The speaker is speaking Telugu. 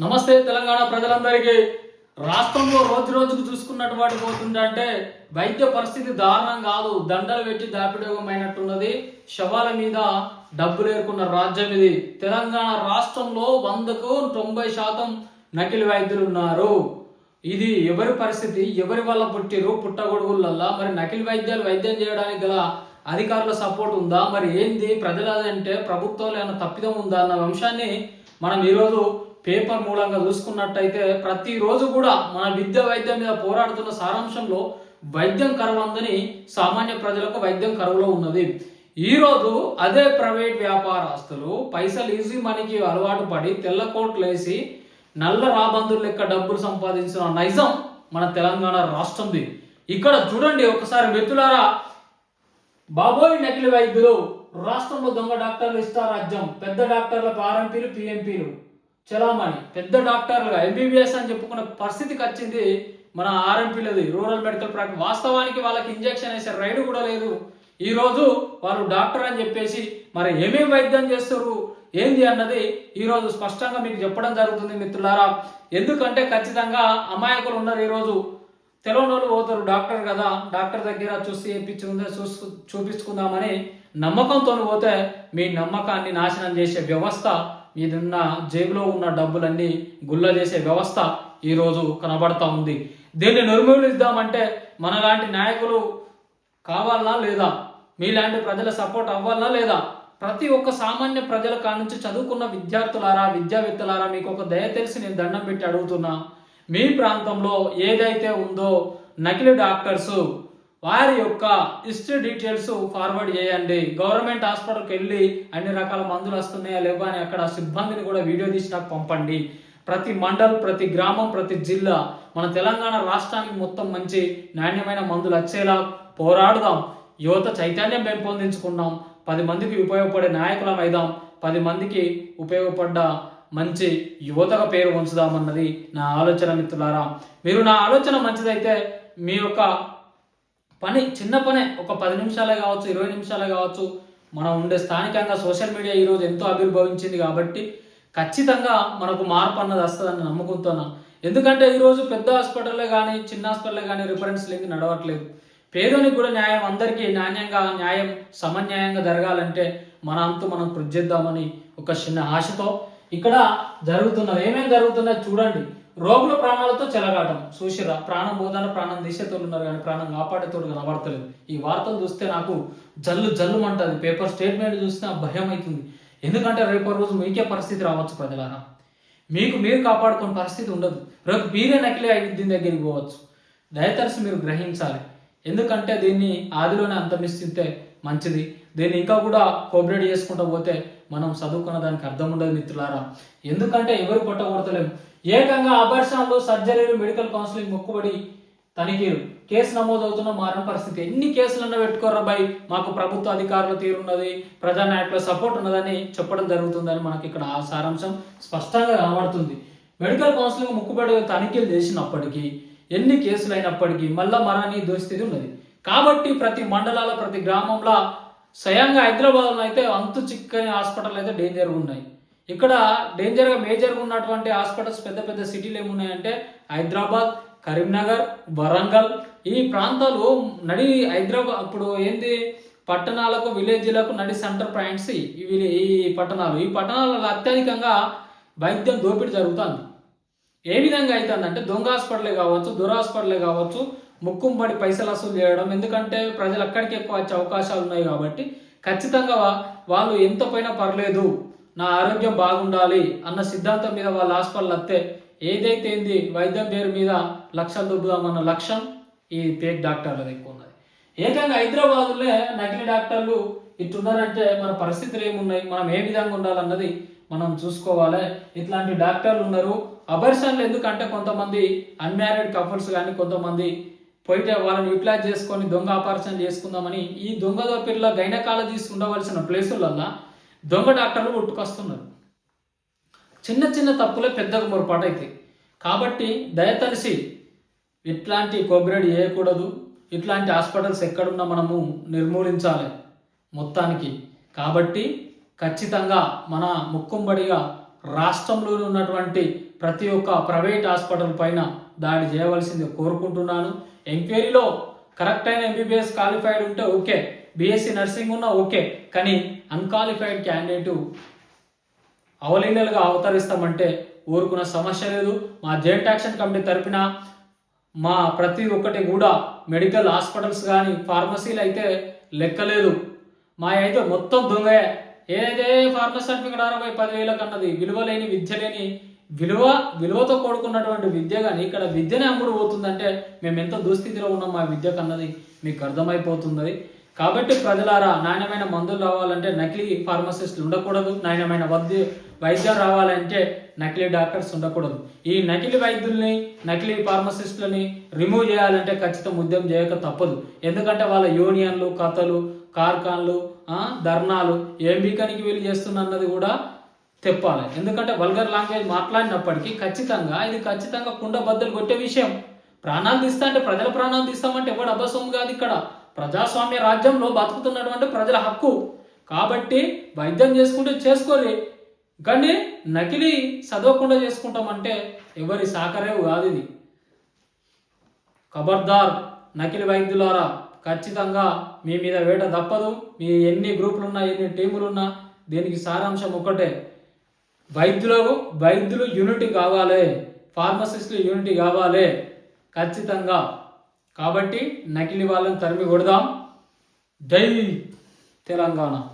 నమస్తే తెలంగాణ ప్రజలందరికీ. రాష్ట్రంలో రోజు రోజుకు చూసుకున్నట్టు వాటి పోతుందంటే వైద్య పరిస్థితి దారుణం కాదు. దండలు పెట్టి దాపిడోగమైనట్టున్నది. శవాల మీద డబ్బులు ఏర్కొన్న రాజ్యం ఇది. తెలంగాణ రాష్ట్రంలో వందకు తొంభై శాతం నకిలీ వైద్యులు ఉన్నారు. ఇది ఎవరి పరిస్థితి? ఎవరి వల్ల పుట్టిరు పుట్టగొడుగులల్లా? మరి నకిలీ వైద్యాలు వైద్యం చేయడానికి గల అధికారుల సపోర్ట్ ఉందా? మరి ఏంది? ప్రజలంటే ప్రభుత్వంలో ఏమైనా తప్పిదం ఉందా? అన్న అంశాన్ని మనం ఈరోజు పేపర్ మూలంగా చూసుకున్నట్టయితే ప్రతిరోజు కూడా మన విద్య వైద్యం మీద పోరాడుతున్న సారాంశంలో వైద్యం కరువందని సామాన్య ప్రజలకు వైద్యం కరువులో ఉన్నది. ఈరోజు అదే ప్రైవేట్ వ్యాపారస్తులు పైసలు ఈజీ మనీకి అలవాటు పడి తెల్ల కోట్లు నల్ల రాబందులు లెక్క డబ్బులు సంపాదించిన నైజం మన తెలంగాణ రాష్ట్రంది. ఇక్కడ చూడండి ఒకసారి మిత్రులారా బాబోయ్ నకిలీ వైద్యులు రాష్ట్రంలో దొంగ డాక్టర్లు ఇష్టారాజ్యం పెద్ద డాక్టర్ల ఆర్ఎంపీలు పిఎంపీలు. చలామణి. పెద్ద డాక్టర్లుగా ఎంబీబీఎస్ అని చెప్పుకున్న పరిస్థితికి వచ్చింది మన ఆర్ఎంపీలది రూరల్ మెడికల్ ప్రాక్టీస్ వాస్తవానికి వాళ్ళకి ఇంజెక్షన్ వేసే రైడ్ కూడా లేదు. ఈ రోజు వాళ్ళు డాక్టర్ అని చెప్పేసి మరి ఏమేమి వైద్యం చేస్తారు ఏంది అన్నది ఈ రోజు స్పష్టంగా మీకు చెప్పడం జరుగుతుంది మిత్రులారా. ఎందుకంటే ఖచ్చితంగా అమాయకులు ఉన్నారు ఈరోజు తెలంగాణలో పోతారు డాక్టర్ కదా డాక్టర్ దగ్గర చూసి ఏపించుకుందా చూసు చూపించుకుందామని నమ్మకంతో పోతే మీ నమ్మకాన్ని నాశనం చేసే వ్యవస్థ మీదున్న జేబులో ఉన్న డబ్బులన్నీ గుల్ల చేసే వ్యవస్థ ఈరోజు కనబడతా ఉంది. దీన్ని నిర్మూలిద్దామంటే మనలాంటి నాయకులు కావాలనా లేదా? మీలాంటి ప్రజల సపోర్ట్ అవ్వాలనా లేదా? ప్రతి ఒక్క సామాన్య ప్రజల కాడ నుంచి చదువుకున్న విద్యార్థులారా విద్యావేత్తలారా మీకు ఒక దయ తెలిసి నేను దండం పెట్టి అడుగుతున్నా. మీ ప్రాంతంలో ఏదైతే ఉందో నకిలీ డాక్టర్స్ వారి యొక్క హిస్టరీ డీటెయిల్స్ ఫార్వర్డ్ చేయండి. గవర్నమెంట్ హాస్పిటల్కి వెళ్ళి అన్ని రకాల మందులు వస్తున్నాయా లేవా అని అక్కడ సిబ్బందిని కూడా వీడియో తీసి నాకు పంపండి. ప్రతి మండల్ ప్రతి గ్రామం ప్రతి జిల్లా మన తెలంగాణ రాష్ట్రానికి మొత్తం మంచి నాణ్యమైన మందులు వచ్చేలా పోరాడుదాం. యువత చైతన్యం పెంపొందించుకుందాం. పది మందికి ఉపయోగపడే నాయకులం అయిదాం. పది మందికి ఉపయోగపడ్డ మంచి యువతగా పేరు ఉంచుదామన్నది నా ఆలోచన మిత్రులారా. మీరు నా ఆలోచన మంచిదైతే మీ యొక్క పని చిన్న పనే ఒక పది నిమిషాలే కావచ్చు ఇరవై నిమిషాలే కావచ్చు. మనం ఉండే స్థానికంగా సోషల్ మీడియా ఈరోజు ఎంతో ఆవిర్భవించింది కాబట్టి ఖచ్చితంగా మనకు మార్పు అన్నది వస్తుందని నమ్ముకుంటున్నాం. ఎందుకంటే ఈరోజు పెద్ద హాస్పిటల్లే కానీ చిన్న హాస్పిటల్లే కానీ రిఫరెన్స్ లింక్ నడవట్లేదు. పేదోనికి కూడా న్యాయం అందరికీ నాణ్యంగా న్యాయం సమన్యాయంగా జరగాలంటే మన అంతు మనం కృషి చేద్దామని ఒక చిన్న ఆశతో ఇక్కడ జరుగుతున్నది. ఏమేమి జరుగుతున్నది చూడండి. రోగుల ప్రాణాలతో చెలగాటం. చూసిరా ప్రాణం బోధన ప్రాణం తీసేతోళ్ళు ఉన్నారు కానీ ప్రాణం కాపాడేతోడు కనబడతలేదు. ఈ వార్తలు చూస్తే నాకు జల్లు జల్లు అంటది. పేపర్ స్టేట్మెంట్ చూస్తే నాకు భయం అవుతుంది ఎందుకంటే రేపు రోజు మీకే పరిస్థితి రావచ్చు ప్రజలారా. మీకు మీరు కాపాడుకునే పరిస్థితి ఉండదు. రేపు మీరే నకిలీ దీని దగ్గరికి పోవచ్చు. దయతరసి మీరు గ్రహించాలి. ఎందుకంటే దీన్ని ఆదిలోనే అంతమిస్తుంటే మంచిది. దీన్ని ఇంకా కూడా కోఆపరేట్ చేసుకుంటూ పోతే మనం చదువుకున్న దానికి అర్థం ఉండదు మిత్రులారా. ఎందుకంటే ఎవరు కొట్టకూడతలేము ఏకంగా అబర్షాలు సర్జరీలు మెడికల్ కౌన్సిలింగ్ మొక్కుబడి తనిఖీలు. కేసు నమోదవుతున్న మారిన పరిస్థితి. ఎన్ని కేసులన్నా పెట్టుకోరా బై మాకు ప్రభుత్వ అధికారుల తీరున్నది ప్రజానాయకుల సపోర్ట్ ఉన్నదని చెప్పడం జరుగుతుందని మనకి ఇక్కడ ఆ సారాంశం స్పష్టంగా కనబడుతుంది. మెడికల్ కౌన్సిలింగ్ ముక్కుబడి తనిఖీలు చేసినప్పటికీ ఎన్ని కేసులు అయినప్పటికీ మళ్ళా మరణి దుస్థితి ఉన్నది. కాబట్టి ప్రతి మండలాల ప్రతి గ్రామంలో స్వయంగా హైదరాబాద్లో అయితే అంతు చిక్కని హాస్పిటల్ అయితే డేంజర్ ఉన్నాయి. ఇక్కడ డేంజర్గా మేజర్గా ఉన్నటువంటి హాస్పిటల్స్ పెద్ద పెద్ద సిటీలు ఏమున్నాయంటే హైదరాబాద్ కరీంనగర్ వరంగల్. ఈ ప్రాంతాలు నడి హైదరాబాద్ ఇప్పుడు ఏంది? పట్టణాలకు విలేజ్లకు నడి సెంటర్ పాయింట్స్ ఇవి ఈ పట్టణాలు. ఈ పట్టణాలలో అత్యధికంగా వైద్యం దోపిడీ జరుగుతుంది. ఏ విధంగా అవుతుందంటే దొంగ హాస్పిటలే కావచ్చు దుర హాస్పిటలే కావచ్చు ముక్కుంపడి పైసలు వసూలు చేయడం ఎందుకంటే ప్రజలు అక్కడికి ఎక్కువ వచ్చే అవకాశాలు ఉన్నాయి కాబట్టి ఖచ్చితంగా వాళ్ళు ఎంత పోయినా పర్లేదు నా ఆరోగ్యం బాగుండాలి అన్న సిద్ధాంతం మీద వాళ్ళ హాస్పిటల్ వస్తే ఏదైతే ఏంది వైద్యం పేరు మీద లక్షలు దుబ్బుదామన్న లక్ష్యం ఈ పేక్ డాక్టర్లది ఎక్కువ ఉన్నది. ఏకంగా హైదరాబాద్లో నకిలీ డాక్టర్లు ఇట్టున్నారంటే మన పరిస్థితులు ఏమున్నాయి మనం ఏ విధంగా ఉండాలన్నది మనం చూసుకోవాలి. ఇట్లాంటి డాక్టర్లు ఉన్నారు. అబర్షన్లు ఎందుకంటే కొంతమంది అన్మ్యారీడ్ కపుల్స్ కానీ కొంతమంది పోయితే వాళ్ళని యూటిలైజ్ చేసుకొని దొంగ ఆపరేషన్ చేసుకుందామని ఈ దొంగ దొప్పిల్లో గైనకాలజీస్ ఉండవలసిన ప్లేసులల్లో దొంగ డాక్టర్లు పుట్టుకొస్తున్నారు చిన్న చిన్న తప్పులే పెద్దగా పొరపాటు అవుతాయి కాబట్టి దయతలిసి ఇట్లాంటి కోబ్రేడ్ చేయకూడదు ఇట్లాంటి హాస్పిటల్స్ ఎక్కడున్నా మనము నిర్మూలించాలి మొత్తానికి. కాబట్టి ఖచ్చితంగా మన ముక్కుంబడిగా రాష్ట్రంలోని ఉన్నటువంటి ప్రతి ఒక్క ప్రైవేట్ హాస్పిటల్ పైన దాడి చేయవలసింది కోరుకుంటున్నాను. ఎంక్వైరీలో కరెక్ట్ అయిన ఎంబీబీఎస్ క్వాలిఫైడ్ ఉంటే ఓకే. బీఎస్సీ నర్సింగ్ ఉన్నా ఓకే. కానీ అన్క్వాలిఫైడ్ క్యాండిడేట్ అవలీలలుగా అవతరిస్తామంటే ఊరుకున్న సమస్య లేదు. మా జాయింట్ యాక్షన్ కమిటీ తరపున మా ప్రతి ఒక్కటి కూడా మెడికల్ హాస్పిటల్స్ కానీ ఫార్మసీలు అయితే లెక్కలేదు. మా అయితే మొత్తం దొంగయే. ఏదైతే ఫార్మసీ సర్టిఫికేట్ అరవై పదివేలకు అన్నది విలువ లేని విద్య లేని విలువ విలువతో కూడుకున్నటువంటి విద్య కానీ ఇక్కడ విద్యనే అమ్ముడు పోతుందంటే మేము ఎంత దుస్థితిలో ఉన్నాం మా విద్యకు అన్నది మీకు అర్థమైపోతుంది కాబట్టి ప్రజలారా నాణ్యమైన మందులు రావాలంటే నకిలీ ఫార్మసిస్టులు ఉండకూడదు. నాణ్యమైన వైద్య వైద్యం రావాలంటే నకిలీ డాక్టర్స్ ఉండకూడదు. ఈ నకిలీ వైద్యుల్ని నకిలీ ఫార్మసిస్టులని రిమూవ్ చేయాలంటే ఖచ్చితంగా ఉద్యమం చేయక తప్పదు. ఎందుకంటే వాళ్ళ యూనియన్లు కథలు కార్ఖాన్లు ధర్నాలు ఏం బీకానికి వీళ్ళు చేస్తున్నది కూడా తెప్పాలి. ఎందుకంటే వల్గర్ లాంగ్వేజ్ మాట్లాడినప్పటికీ ఖచ్చితంగా ఇది ఖచ్చితంగా కుండ బద్దలు కొట్టే విషయం. ప్రాణాలు తీస్తా అంటే ప్రజల ప్రాణాలు తీస్తామంటే ఎవడు అబద్ధం కాదు ఇక్కడ. ప్రజాస్వామ్య రాజ్యంలో బతుకుతున్నటువంటి ప్రజల హక్కు. కాబట్టి వైద్యం చేసుకుంటే చేసుకోరి కానీ నకిలీ చదవకుండా చేసుకుంటామంటే ఎవరి సాకరేవు కాదు ఇది. ఖబర్దార్ నకిలీ వైద్యులారా ఖచ్చితంగా మీ మీద వేట తప్పదు. మీ ఎన్ని గ్రూపులు ఉన్నా ఎన్ని టీములు ఉన్నా దీనికి సారాంశం ఒకటే వైద్యులు వైద్యులు యూనిటీ కావాలి. ఫార్మసిస్టులు యూనిటీ కావాలి. ఖచ్చితంగా కాబట్టి నకిలీ వాళ్ళని తరిమి కొడదాం. జై తెలంగాణ.